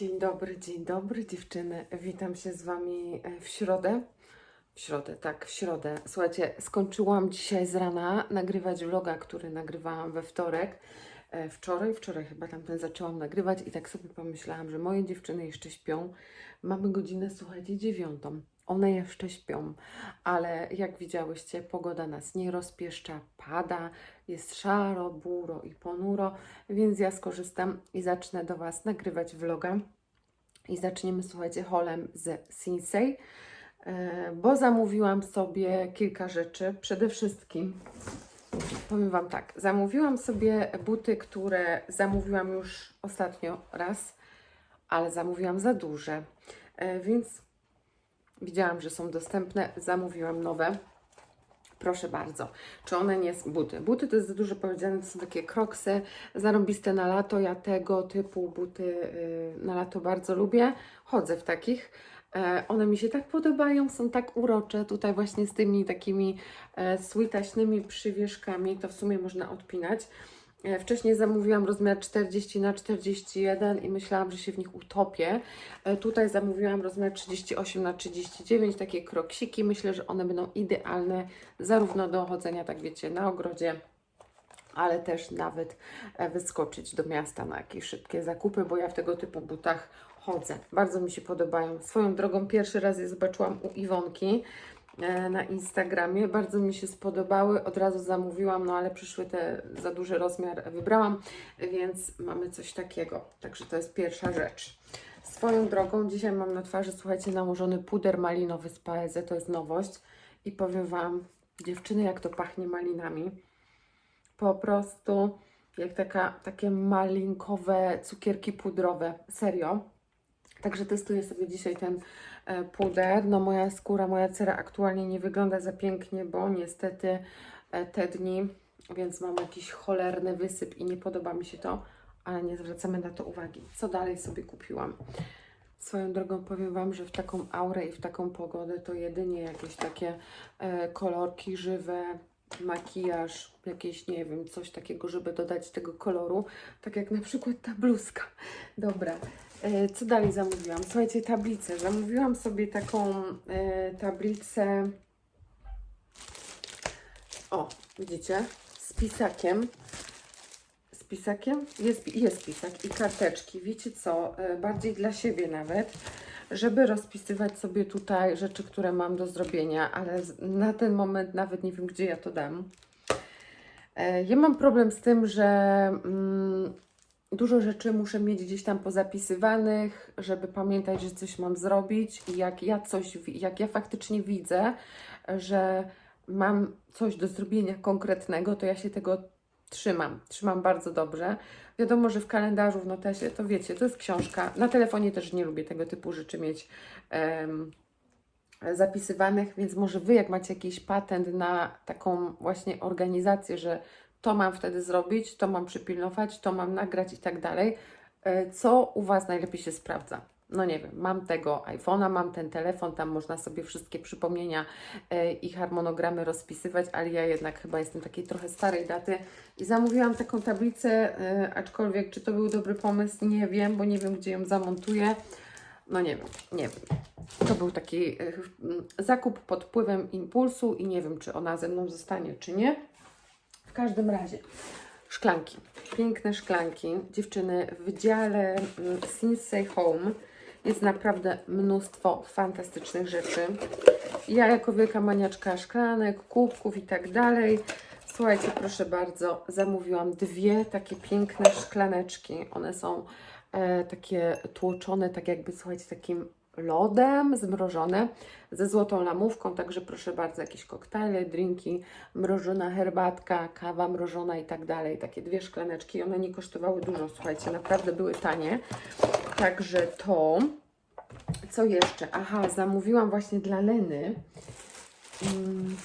Dzień dobry, dzień dobry dziewczyny. Witam się z Wami e, w środę. W środę, tak, w środę. Słuchajcie, skończyłam dzisiaj z rana nagrywać vloga, który nagrywałam we wtorek. E, Wczoraj, wczoraj chyba tamten zaczęłam nagrywać i tak sobie pomyślałam, że moje dziewczyny jeszcze śpią. Mamy godzinę, słuchajcie, dziewiątą. One jeszcze śpią, ale jak widziałyście, pogoda nas nie rozpieszcza, pada, jest szaro, buro i ponuro, więc ja skorzystam i zacznę do Was nagrywać vloga. I zaczniemy, słuchajcie, holem z Sinsei, e, bo zamówiłam sobie kilka rzeczy. Przede wszystkim powiem Wam tak, zamówiłam sobie buty, które zamówiłam już ostatnio raz, ale zamówiłam za duże, e, więc widziałam, że są dostępne, zamówiłam nowe. Proszę bardzo. Czy one nie są buty? Buty to jest za dużo powiedziane, to są takie kroksy zarąbiste na lato. Ja tego typu buty y, na lato bardzo lubię. Chodzę w takich. E, One mi się tak podobają, są tak urocze. Tutaj właśnie z tymi takimi e, sweetaśnymi przywieszkami, to w sumie można odpinać. E, Wcześniej zamówiłam rozmiar 40 na 41 i myślałam, że się w nich utopię. E, Tutaj zamówiłam rozmiar 38 na 39, takie kroksiki. Myślę, że one będą idealne zarówno do chodzenia, tak wiecie, na ogrodzie, ale też nawet e, wyskoczyć do miasta na jakieś szybkie zakupy, bo ja w tego typu butach chodzę. Bardzo mi się podobają. Swoją drogą pierwszy raz je zobaczyłam u Iwonki na Instagramie. Bardzo mi się spodobały. Od razu zamówiłam, no ale przyszły te za duży rozmiar wybrałam, więc mamy coś takiego. Także to jest pierwsza rzecz. Swoją drogą dzisiaj mam na twarzy, słuchajcie, nałożony puder malinowy z Paeze. To jest nowość. I powiem Wam, dziewczyny, jak to pachnie malinami po prostu jak taka, takie malinkowe cukierki pudrowe. Serio. Także testuję sobie dzisiaj ten e, puder. No moja skóra, moja cera aktualnie nie wygląda za pięknie, bo niestety e, te dni, więc mam jakiś cholerny wysyp i nie podoba mi się to, ale nie zwracamy na to uwagi. Co dalej sobie kupiłam? Swoją drogą powiem Wam, że w taką aurę i w taką pogodę to jedynie jakieś takie e, kolorki żywe, makijaż, jakieś, nie wiem, coś takiego, żeby dodać tego koloru, tak jak na przykład ta bluzka. Dobra, e, co dalej zamówiłam? Słuchajcie, tablicę. Zamówiłam sobie taką e, tablicę, o, widzicie, z pisakiem. Z pisakiem? Jest, jest pisak i karteczki. Wiecie co? E, bardziej dla siebie nawet żeby rozpisywać sobie tutaj rzeczy, które mam do zrobienia, ale na ten moment nawet nie wiem, gdzie ja to dam. E, Ja mam problem z tym, że mm, dużo rzeczy muszę mieć gdzieś tam pozapisywanych, żeby pamiętać, że coś mam zrobić i jak ja coś, jak ja faktycznie widzę, że mam coś do zrobienia konkretnego, to ja się tego trzymam. Trzymam bardzo dobrze. Wiadomo, że w kalendarzu, w notesie, to wiecie, to jest książka. Na telefonie też nie lubię tego typu rzeczy mieć em, zapisywanych, więc może Wy, jak macie jakiś patent na taką właśnie organizację, że to mam wtedy zrobić, to mam przypilnować, to mam nagrać i tak dalej, e, co u Was najlepiej się sprawdza? No nie wiem, mam tego iPhone'a, mam ten telefon, tam można sobie wszystkie przypomnienia e, i harmonogramy rozpisywać, ale ja jednak chyba jestem takiej trochę starej daty i zamówiłam taką tablicę, e, aczkolwiek czy to był dobry pomysł, nie wiem, bo nie wiem, gdzie ją zamontuję. No nie wiem, nie wiem. To był taki e, zakup pod wpływem impulsu i nie wiem, czy ona ze mną zostanie, czy nie. W każdym razie szklanki. Piękne szklanki. Dziewczyny, w dziale Sinsei Home jest naprawdę mnóstwo fantastycznych rzeczy. Ja jako wielka maniaczka szklanek, kubków i tak dalej. Słuchajcie, proszę bardzo, zamówiłam dwie takie piękne szklaneczki. One są e, takie tłoczone, tak jakby, słuchajcie, takim lodem, zmrożone, ze złotą lamówką, także proszę bardzo, jakieś koktajle, drinki, mrożona herbatka, kawa mrożona i tak dalej. Takie dwie szklaneczki, one nie kosztowały dużo, słuchajcie, naprawdę były tanie. Także to. Co jeszcze? Aha, zamówiłam właśnie dla Leny. Mm,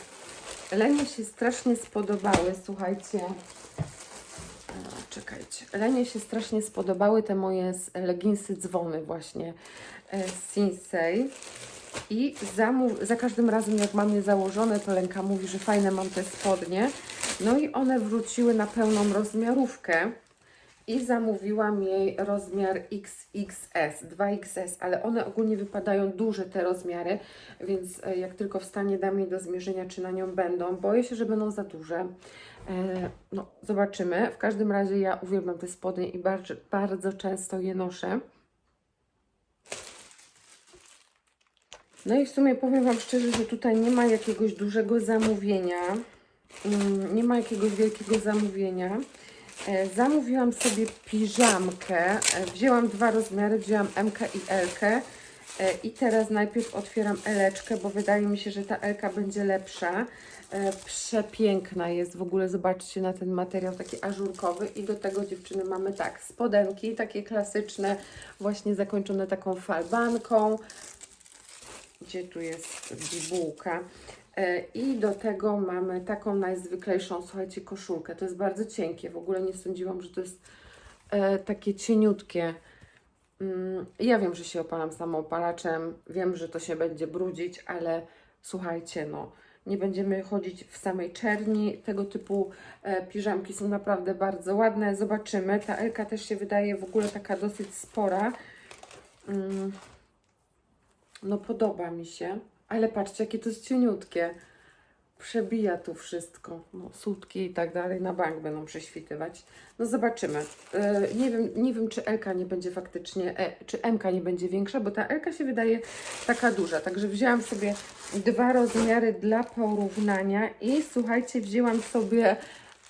Lenie się strasznie spodobały, słuchajcie. Czekajcie. Lenie się strasznie spodobały te moje leginsy dzwony właśnie e, z Sinsei. I zamów, za każdym razem jak mam je założone, to Lenka mówi, że fajne mam te spodnie. No i one wróciły na pełną rozmiarówkę. i zamówiłam jej rozmiar XXS, 2XS, ale one ogólnie wypadają duże te rozmiary, więc e, jak tylko wstanie dam jej do zmierzenia, czy na nią będą. Boję się, że będą za duże. E, No, zobaczymy. W każdym razie ja uwielbiam te spodnie i bardzo, bardzo często je noszę. No i w sumie powiem Wam szczerze, że tutaj nie ma jakiegoś dużego zamówienia. Mm, Nie ma jakiegoś wielkiego zamówienia. E, Zamówiłam sobie piżamkę. E, Wzięłam dwa rozmiary, wzięłam M i L. E, I teraz najpierw otwieram Eleczkę, bo wydaje mi się, że ta Elka będzie lepsza. E, Przepiękna jest w ogóle, zobaczcie na ten materiał taki ażurkowy i do tego dziewczyny mamy tak, spodenki takie klasyczne, właśnie zakończone taką falbanką. Gdzie tu jest bibułka? E, I do tego mamy taką najzwyklejszą, słuchajcie, koszulkę. To jest bardzo cienkie, w ogóle nie sądziłam, że to jest takie cieniutkie. Mm, Ja wiem, że się opalam samoopalaczem, wiem, że to się będzie brudzić, ale słuchajcie, no, nie będziemy chodzić w samej czerni. Tego typu e, piżamki są naprawdę bardzo ładne. Zobaczymy. Ta Elka też się wydaje w ogóle taka dosyć spora. Mm, no, podoba mi się, ale patrzcie, jakie to jest cieniutkie. Przebija tu wszystko. No, sutki i tak dalej na bank będą prześwitywać. No zobaczymy. E, nie, wiem, nie wiem, czy Elka nie będzie faktycznie, e, czy MK nie będzie większa, bo ta Elka się wydaje taka duża. Także wzięłam sobie dwa rozmiary dla porównania i słuchajcie, wzięłam sobie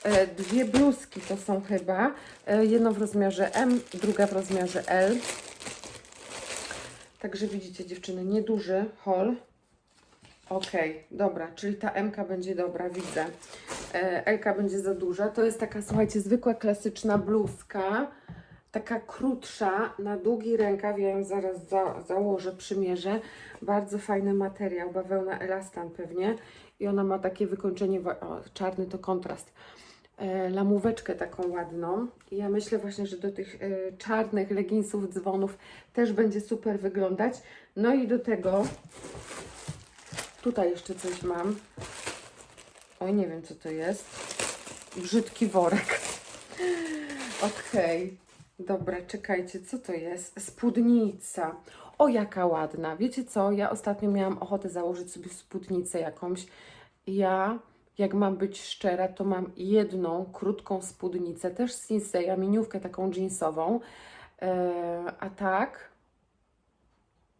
e, dwie bluzki, to są chyba. E, jedną w rozmiarze M, druga w rozmiarze L. Także widzicie dziewczyny, nieduży haul. Okej, dobra, czyli ta MK będzie dobra, widzę. E, Elka będzie za duża. To jest taka, słuchajcie, zwykła, klasyczna bluzka. Taka krótsza, na długi rękaw. Ja ją zaraz za, założę, przymierzę. Bardzo fajny materiał, bawełna elastan pewnie. I ona ma takie wykończenie, o, czarny to kontrast. E, lamóweczkę taką ładną. I ja myślę właśnie, że do tych e, czarnych leginsów, dzwonów też będzie super wyglądać. No i do tego Tutaj jeszcze coś mam. Oj, nie wiem co to jest. Brzydki worek. Okej. Dobra, czekajcie, co to jest? Spódnica. O, jaka ładna. Wiecie co? Ja ostatnio miałam ochotę założyć sobie spódnicę jakąś. Ja, jak mam być szczera, to mam jedną krótką spódnicę, też z Sinseya, miniówkę taką jeansową. Eee, a tak,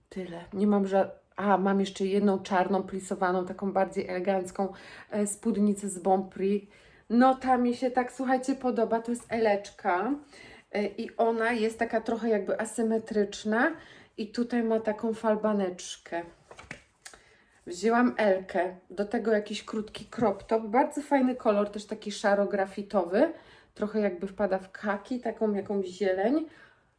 Tyle. Nie mam żadnych. A, mam jeszcze jedną czarną, plisowaną, taką bardziej elegancką e, spódnicę z Bonprix. No, ta mi się tak, słuchajcie, podoba. To jest Eleczka e, i ona jest taka trochę jakby asymetryczna i tutaj ma taką falbaneczkę. Wzięłam Elkę, do tego jakiś krótki crop top, bardzo fajny kolor, też taki szaro-grafitowy, trochę jakby wpada w kaki, taką jakąś zieleń.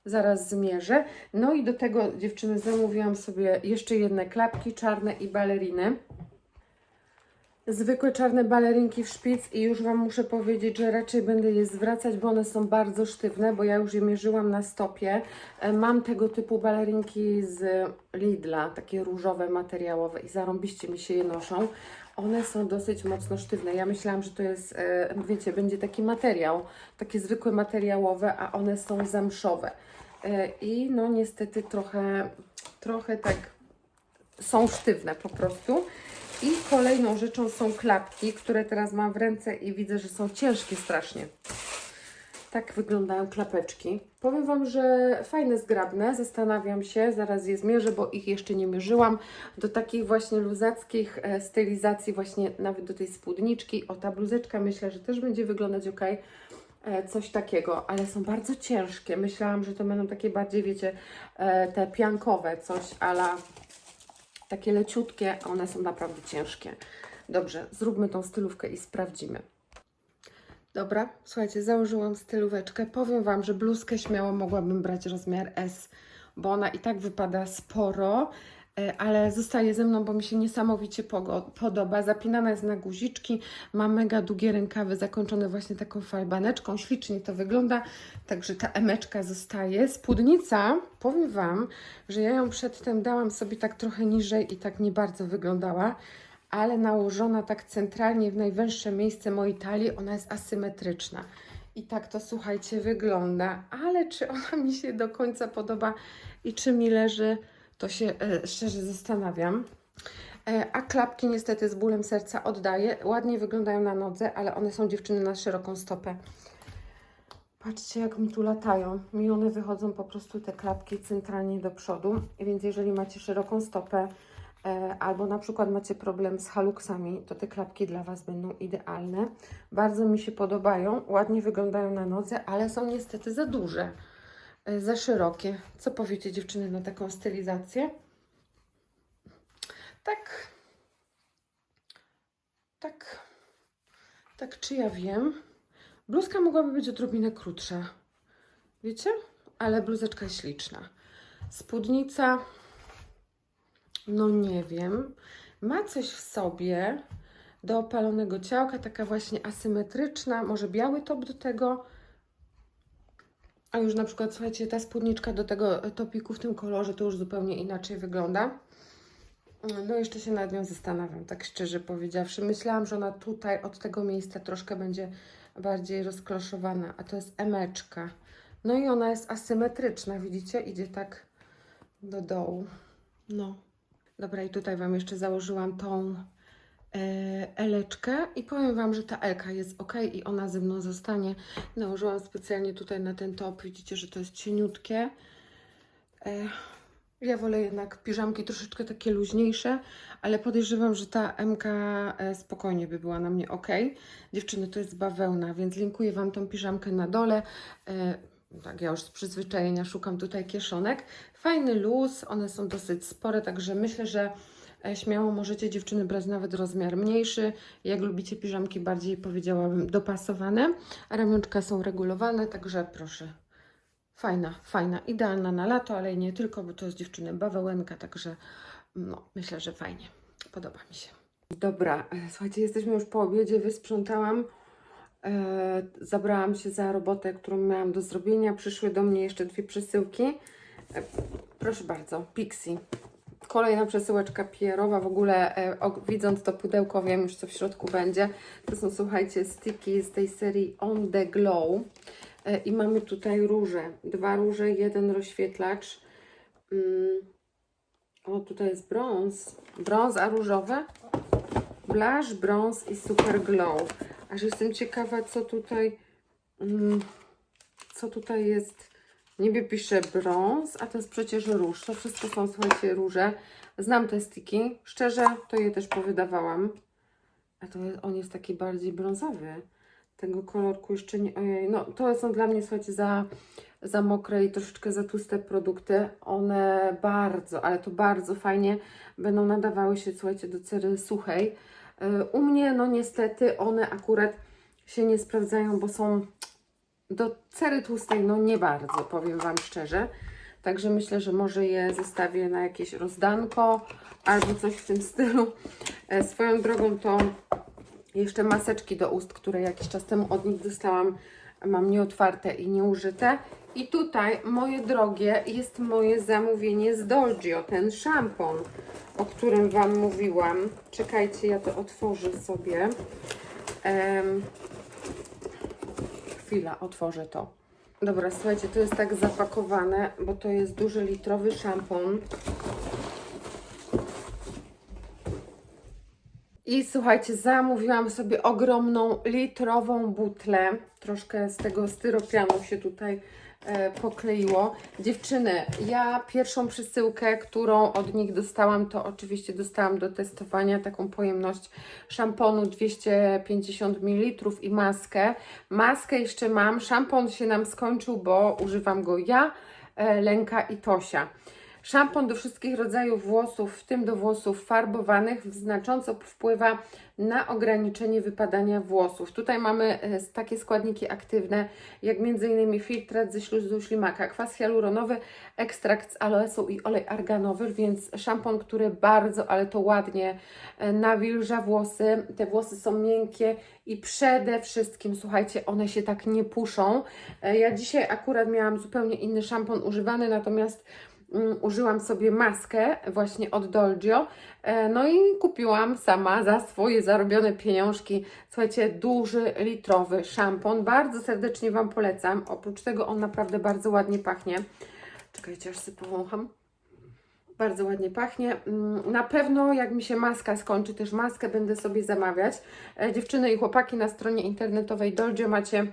Zaraz zmierzę. No i do tego dziewczyny zamówiłam sobie jeszcze jedne klapki czarne i baleriny. Zwykłe czarne balerinki w szpic i już Wam muszę powiedzieć, że raczej będę je zwracać, bo one są bardzo sztywne, bo ja już je mierzyłam na stopie. E, Mam tego typu balerinki z Lidla, takie różowe, materiałowe i zarąbiście mi się je noszą. One są dosyć mocno sztywne. Ja myślałam, że to jest, e, wiecie, będzie taki materiał, takie zwykłe materiałowe, a one są zamszowe. E, I no niestety trochę, trochę tak są sztywne po prostu. I kolejną rzeczą są klapki, które teraz mam w ręce i widzę, że są ciężkie strasznie. Tak wyglądają klapeczki. Powiem Wam, że fajne, zgrabne. Zastanawiam się, zaraz je zmierzę, bo ich jeszcze nie mierzyłam. Do takich właśnie luzackich e, stylizacji, właśnie nawet do tej spódniczki. O, ta bluzeczka myślę, że też będzie wyglądać ok. E, Coś takiego, ale są bardzo ciężkie. Myślałam, że to będą takie bardziej, wiecie, e, te piankowe, coś ala takie leciutkie, a one są naprawdę ciężkie. Dobrze, zróbmy tą stylówkę i sprawdzimy. Dobra, słuchajcie, założyłam stylóweczkę. Powiem Wam, że bluzkę śmiało mogłabym brać rozmiar S, bo ona i tak wypada sporo, e, ale zostaje ze mną, bo mi się niesamowicie podoba. Zapinana jest na guziczki, ma mega długie rękawy, zakończone właśnie taką falbaneczką. Ślicznie to wygląda, także ta emeczka zostaje. Spódnica, powiem Wam, że ja ją przedtem dałam sobie tak trochę niżej i tak nie bardzo wyglądała ale nałożona tak centralnie w najwęższe miejsce mojej talii, ona jest asymetryczna. I tak to słuchajcie wygląda, ale czy ona mi się do końca podoba i czy mi leży, to się e, szczerze zastanawiam. E, a klapki niestety z bólem serca oddaję. Ładnie wyglądają na nodze, ale one są dziewczyny na szeroką stopę. Patrzcie, jak mi tu latają. Mi one wychodzą po prostu te klapki centralnie do przodu. Więc jeżeli macie szeroką stopę albo na przykład macie problem z haluksami, to te klapki dla Was będą idealne. Bardzo mi się podobają. Ładnie wyglądają na nodze, ale są niestety za duże, e, za szerokie. Co powiecie dziewczyny na taką stylizację? Tak. Tak. Tak, czy ja wiem? Bluzka mogłaby być odrobinę krótsza. Wiecie? Ale bluzeczka śliczna. Spódnica, no nie wiem. Ma coś w sobie do opalonego ciałka, taka właśnie asymetryczna, może biały top do tego. A już na przykład, słuchajcie, ta spódniczka do tego topiku w tym kolorze to już zupełnie inaczej wygląda. No jeszcze się nad nią zastanawiam, tak szczerze powiedziawszy. Myślałam, że ona tutaj od tego miejsca troszkę będzie bardziej rozkloszowana, a to jest emeczka. No i ona jest asymetryczna, widzicie? Idzie tak do dołu. No. Dobra, i tutaj Wam jeszcze założyłam tą e, eleczkę i powiem Wam, że ta elka jest ok i ona ze mną zostanie. Nałożyłam specjalnie tutaj na ten top. Widzicie, że to jest cieniutkie. E, ja wolę jednak piżamki troszeczkę takie luźniejsze, ale podejrzewam, że ta MK e, spokojnie by była na mnie ok. Dziewczyny, to jest bawełna, więc linkuję Wam tą piżamkę na dole. Tak, ja już z przyzwyczajenia szukam tutaj kieszonek. Fajny luz, one są dosyć spore, także myślę, że e, śmiało możecie dziewczyny brać nawet rozmiar mniejszy. Jak lubicie piżamki bardziej, powiedziałabym, dopasowane. Ramionczka są regulowane, także proszę. Fajna, fajna, idealna na lato, ale nie tylko, bo to jest dziewczyny bawełenka, także no, myślę, że fajnie. Podoba mi się. Dobra, e, słuchajcie, jesteśmy już po obiedzie, wysprzątałam. E, zabrałam się za robotę, którą miałam do zrobienia. Przyszły do mnie jeszcze dwie przesyłki. E, proszę bardzo, Pixie. Kolejna przesyłeczka pierowa. W ogóle e, o, widząc to pudełko, wiem już co w środku będzie. To są, słuchajcie, sticky z tej serii On The Glow. E, I mamy tutaj róże. Dwa róże, jeden rozświetlacz. Mm. O, tutaj jest brąz. Brąz, a różowe? Blush, brąz i super glow. Aż jestem ciekawa, co tutaj, mm, co tutaj jest. Niebie pisze brąz, a to jest przecież róż. To wszystko są, słuchajcie, róże. Znam te stiki. Szczerze, to je też powydawałam. A to jest, on jest taki bardziej brązowy. Tego kolorku jeszcze nie... Ojej, no to są dla mnie, słuchajcie, za, za mokre i troszeczkę za tłuste produkty. One bardzo, ale to bardzo fajnie będą nadawały się, słuchajcie, do cery suchej. Yy, U mnie, no niestety, one akurat się nie sprawdzają, bo są do cery tłustej, no nie bardzo, powiem Wam szczerze. Także myślę, że może je zostawię na jakieś rozdanko albo coś w tym stylu. E, swoją drogą to jeszcze maseczki do ust, które jakiś czas temu od nich dostałam, mam nieotwarte i nieużyte. I tutaj, moje drogie, jest moje zamówienie z Dolgio, ten szampon, o którym Wam mówiłam. Czekajcie, ja to otworzę sobie. Em, chwila, otworzę to. Dobra, słuchajcie, to jest tak zapakowane, bo to jest duży litrowy szampon. I słuchajcie, zamówiłam sobie ogromną litrową butlę. Troszkę z tego styropianu się tutaj pokleiło. Dziewczyny, ja pierwszą przesyłkę, którą od nich dostałam, to oczywiście dostałam do testowania taką pojemność szamponu 250 ml i maskę. Maskę jeszcze mam, szampon się nam skończył, bo używam go ja, e, Lenka i Tosia. Szampon do wszystkich rodzajów włosów, w tym do włosów farbowanych, znacząco wpływa na ograniczenie wypadania włosów. Tutaj mamy e, takie składniki aktywne, jak m.in. filtrat ze śluzu ślimaka, kwas hialuronowy, ekstrakt z aloesu i olej arganowy, więc szampon, który bardzo, ale to ładnie e, nawilża włosy. Te włosy są miękkie i przede wszystkim, słuchajcie, one się tak nie puszą. E, Ja dzisiaj akurat miałam zupełnie inny szampon używany, natomiast użyłam sobie maskę właśnie od Dolgio. E, No i kupiłam sama za swoje zarobione pieniążki, słuchajcie, duży litrowy szampon. Bardzo serdecznie Wam polecam. Oprócz tego on naprawdę bardzo ładnie pachnie. Czekajcie, aż sobie powącham. Bardzo ładnie pachnie. Mm, Na pewno jak mi się maska skończy, też maskę będę sobie zamawiać. E, Dziewczyny i chłopaki na stronie internetowej Dolgio macie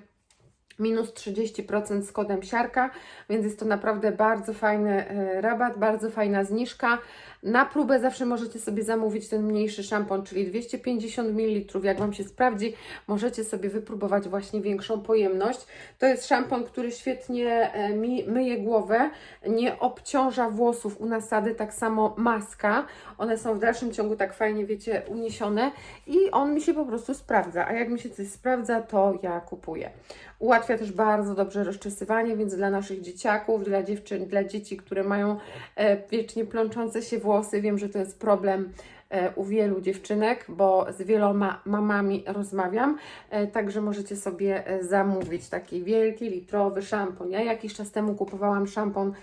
minus 30% z kodem siarka, więc jest to naprawdę bardzo fajny e, rabat, bardzo fajna zniżka. Na próbę zawsze możecie sobie zamówić ten mniejszy szampon, czyli 250 ml. Jak Wam się sprawdzi, możecie sobie wypróbować właśnie większą pojemność. To jest szampon, który świetnie e, myje głowę, nie obciąża włosów u nasady, tak samo maska. One są w dalszym ciągu tak fajnie, wiecie, uniesione i on mi się po prostu sprawdza. A jak mi się coś sprawdza, to ja kupuję. Ułatwia też bardzo dobrze rozczesywanie, więc dla naszych dzieciaków, dla dziewczyn, dla dzieci, które mają e, wiecznie plączące się włosy, wiem, że to jest problem e, u wielu dziewczynek, bo z wieloma mamami rozmawiam, e, także możecie sobie zamówić taki wielki, litrowy szampon. Ja jakiś czas temu kupowałam szampon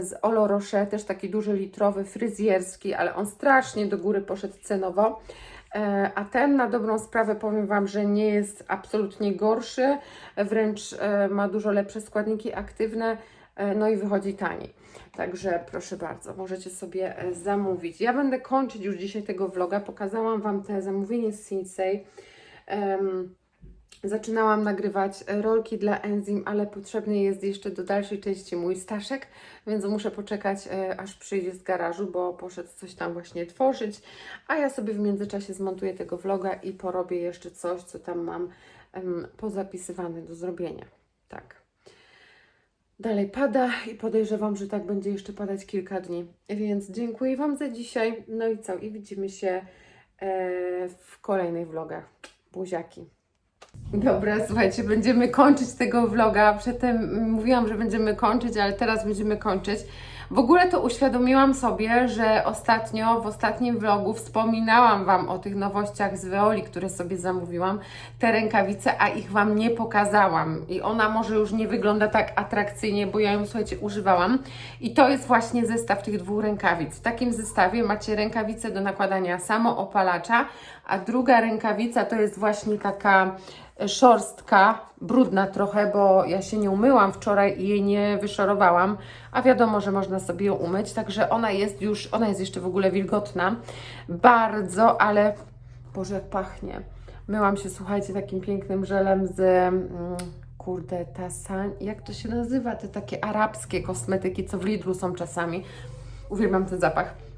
z Olo Roche, też taki duży litrowy, fryzjerski, ale on strasznie do góry poszedł cenowo. E, A ten na dobrą sprawę powiem Wam, że nie jest absolutnie gorszy, wręcz e, ma dużo lepsze składniki aktywne, e, no i wychodzi taniej. Także proszę bardzo, możecie sobie zamówić. Ja będę kończyć już dzisiaj tego vloga. Pokazałam Wam te zamówienie z Sinsei. Zaczynałam nagrywać e, rolki dla enzym, ale potrzebny jest jeszcze do dalszej części mój Staszek, więc muszę poczekać, e, aż przyjdzie z garażu, bo poszedł coś tam właśnie tworzyć, a ja sobie w międzyczasie zmontuję tego vloga i porobię jeszcze coś, co tam mam em, pozapisywane do zrobienia. Tak. Dalej pada i podejrzewam, że tak będzie jeszcze padać kilka dni. Więc dziękuję Wam za dzisiaj. No i co? I widzimy się e, w kolejnych vlogach. Buziaki. Dobra, słuchajcie, będziemy kończyć tego vloga. Przedtem mówiłam, że będziemy kończyć, ale teraz będziemy kończyć. W ogóle to uświadomiłam sobie, że ostatnio, w ostatnim vlogu wspominałam Wam o tych nowościach z Veoli, które sobie zamówiłam, te rękawice, a ich Wam nie pokazałam. I ona może już nie wygląda tak atrakcyjnie, bo ja ją, słuchajcie, używałam. I to jest właśnie zestaw tych dwóch rękawic. W takim zestawie macie rękawicę do nakładania samoopalacza, a druga rękawica to jest właśnie taka szorstka, brudna trochę, bo ja się nie umyłam wczoraj i jej nie wyszorowałam, a wiadomo, że można sobie ją umyć, także ona jest już, ona jest jeszcze w ogóle wilgotna, bardzo, ale Boże, jak pachnie. Myłam się, słuchajcie, takim pięknym żelem z, mm, kurde, tasan, jak to się nazywa, te takie arabskie kosmetyki, co w Lidlu są czasami. Uwielbiam ten zapach.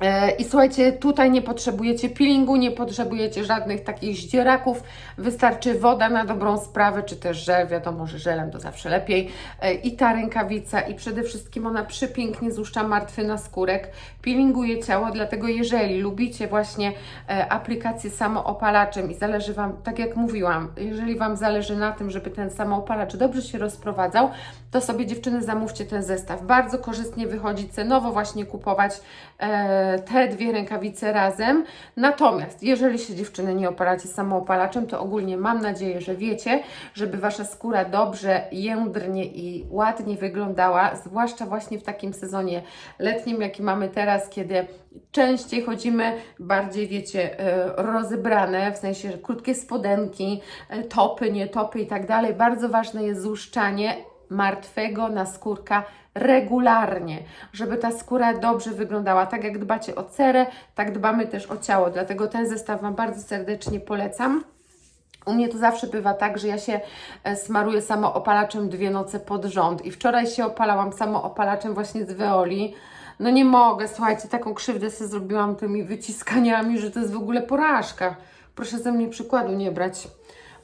E, I słuchajcie, tutaj nie potrzebujecie peelingu, nie potrzebujecie żadnych takich zdzieraków, wystarczy woda na dobrą sprawę, czy też żel, wiadomo, że żelem to zawsze lepiej. E, I ta rękawica i przede wszystkim ona przepięknie złuszcza martwy naskórek, peelinguje ciało, dlatego jeżeli lubicie właśnie e, aplikację samoopalaczem i zależy Wam, tak jak mówiłam, jeżeli Wam zależy na tym, żeby ten samoopalacz dobrze się rozprowadzał, to sobie dziewczyny zamówcie ten zestaw. Bardzo korzystnie wychodzi cenowo właśnie kupować te dwie rękawice razem. Natomiast jeżeli się dziewczyny nie opalacie samoopalaczem, to ogólnie mam nadzieję, że wiecie, żeby Wasza skóra dobrze, jędrnie i ładnie wyglądała, zwłaszcza właśnie w takim sezonie letnim, jaki mamy teraz, kiedy częściej chodzimy bardziej, wiecie, e, rozebrane, w sensie że krótkie spodenki, e, topy, nie topy i tak dalej. Bardzo ważne jest złuszczanie martwego naskórka regularnie, żeby ta skóra dobrze wyglądała. Tak jak dbacie o cerę, tak dbamy też o ciało. Dlatego ten zestaw Wam bardzo serdecznie polecam. U mnie to zawsze bywa tak, że ja się e, smaruję samoopalaczem dwie noce pod rząd. I wczoraj się opalałam samoopalaczem właśnie z Veoli. No nie mogę, słuchajcie, taką krzywdę sobie zrobiłam tymi wyciskaniami, że to jest w ogóle porażka. Proszę ze mnie przykładu nie brać.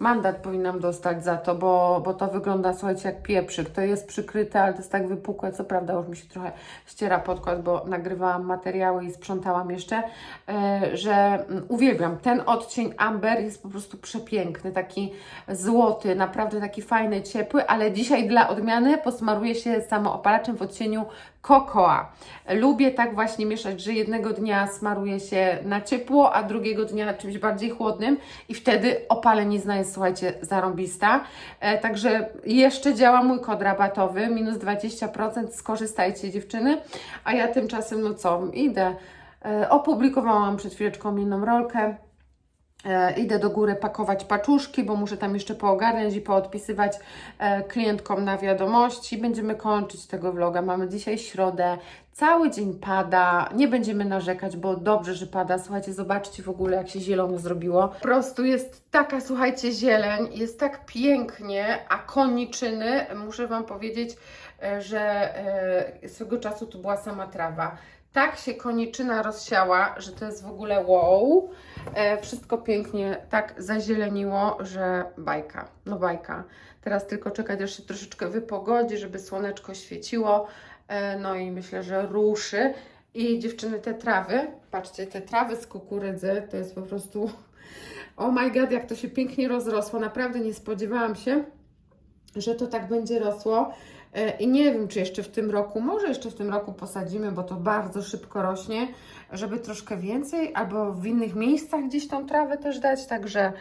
Mandat powinnam dostać za to, bo, bo to wygląda, słuchajcie, jak pieprzyk. To jest przykryte, ale to jest tak wypukłe. Co prawda już mi się trochę ściera podkład, bo nagrywałam materiały i sprzątałam jeszcze, e, że mm, uwielbiam. Ten odcień amber jest po prostu przepiękny, taki złoty, naprawdę taki fajny, ciepły, ale dzisiaj dla odmiany posmaruję się samoopalaczem w odcieniu kokoa. Lubię tak właśnie mieszać, że jednego dnia smaruję się na ciepło, a drugiego dnia czymś bardziej chłodnym i wtedy opalenizna jest, słuchajcie, zarąbista. E, także jeszcze działa mój kod rabatowy, minus 20%, skorzystajcie dziewczyny, a ja tymczasem, no co, idę. E, opublikowałam przed chwileczką inną rolkę. E, idę do góry pakować paczuszki, bo muszę tam jeszcze poogarniać i poodpisywać e, klientkom na wiadomości. Będziemy kończyć tego vloga. Mamy dzisiaj środę. Cały dzień pada. Nie będziemy narzekać, bo dobrze, że pada. Słuchajcie, zobaczcie w ogóle, jak się zielono zrobiło. Po prostu jest taka, słuchajcie, zieleń. Jest tak pięknie, a koniczyny, muszę Wam powiedzieć, e, że swego czasu tu była sama trawa. Tak się koniczyna rozsiała, że to jest w ogóle wow. E, wszystko pięknie tak zazieleniło, że bajka, no bajka. Teraz tylko czekać, aż się troszeczkę wypogodzi, żeby słoneczko świeciło. E, no i myślę, że ruszy. I dziewczyny, te trawy, patrzcie, te trawy z kukurydzy, to jest po prostu, oh my god, jak to się pięknie rozrosło. Naprawdę nie spodziewałam się, że to tak będzie rosło. E, I nie wiem, czy jeszcze w tym roku, może jeszcze w tym roku posadzimy, bo to bardzo szybko rośnie, żeby troszkę więcej, albo w innych miejscach gdzieś tą trawę też dać, także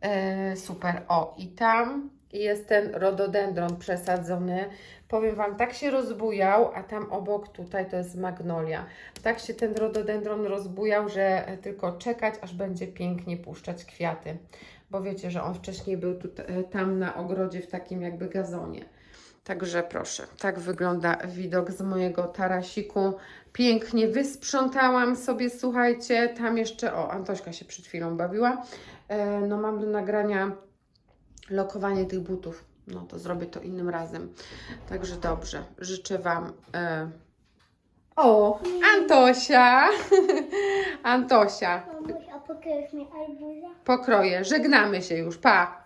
e, super. O, i tam jest ten rododendron przesadzony. Powiem Wam, tak się rozbujał, a tam obok tutaj to jest magnolia. Tak się ten rododendron rozbujał, że e, tylko czekać, aż będzie pięknie puszczać kwiaty. Bo wiecie, że on wcześniej był tu, tam na ogrodzie w takim jakby gazonie. Także proszę, tak wygląda widok z mojego tarasiku. Pięknie wysprzątałam sobie, słuchajcie, tam jeszcze, o, Antośka się przed chwilą bawiła. E, no mam do nagrania lokowanie tych butów. No to zrobię to innym razem. Także dobrze, życzę Wam... E... O, Antosia! Antosia, Mamuś, a mi arbuza? pokroję, żegnamy się już, pa!